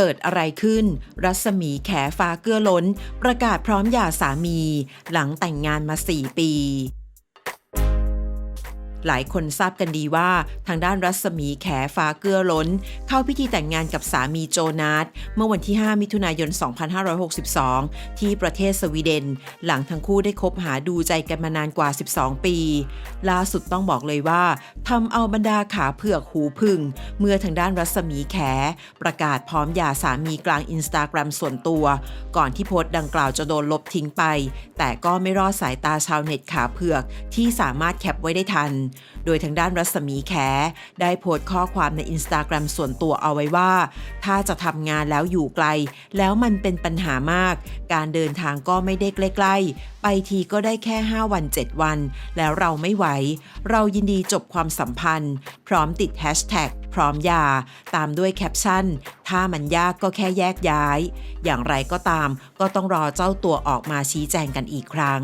เกิดอะไรขึ้น รัศมีแขฟ้าเกื้อล้น ประกาศพร้อมหย่าสามี หลังแต่งงานมา 4 ปี หลายคนทราบกันดีว่าทางด้านรัศมีแขฟ้าเกื้อล้น เข้าพิธีแต่งงานกับสามีโจนาธเมื่อวันที่ 5 มิถุนายน 2562 ที่ประเทศสวีเดน หลังทั้งคู่ได้คบหาดูใจกันมานานกว่า 12 ปี ล่าสุดต้องบอกเลยว่าทำเอาบรรดาขาเผือกหูพึ่ง เมื่อทางด้านรัศมีแข ประกาศพร้อมหย่าสามีกลางอินสตาแกรมส่วนตัว ก่อนที่โพสต์ดังกล่าวจะโดนลบทิ้งไป แต่ก็ไม่รอดสายตาชาวเน็ตขาเผือกที่สามารถแคปไว้ได้ทันโดยทางด้านรัศมีแขได้โพสต์ข้อความในอินสตาแกรมส่วนตัวเอาไว้ว่า ถ้าจะทำงานแล้วอยู่ไกล แล้วมันเป็นปัญหามาก การเดินทางก็ไม่ได้ใกล้ๆ ไปทีก็ได้แค่ 5 วัน 7 วัน แล้วเราไม่ไหว เรายินดีจบความสัมพันธ์ พร้อมติดแฮชแท็กพร้อมยา ตามด้วยแคปชั่น ถ้ามันยากก็แค่แยกย้าย อย่างไรก็ตามก็ต้องรอเจ้าตัวออกมาชี้แจงกันอีกครั้ง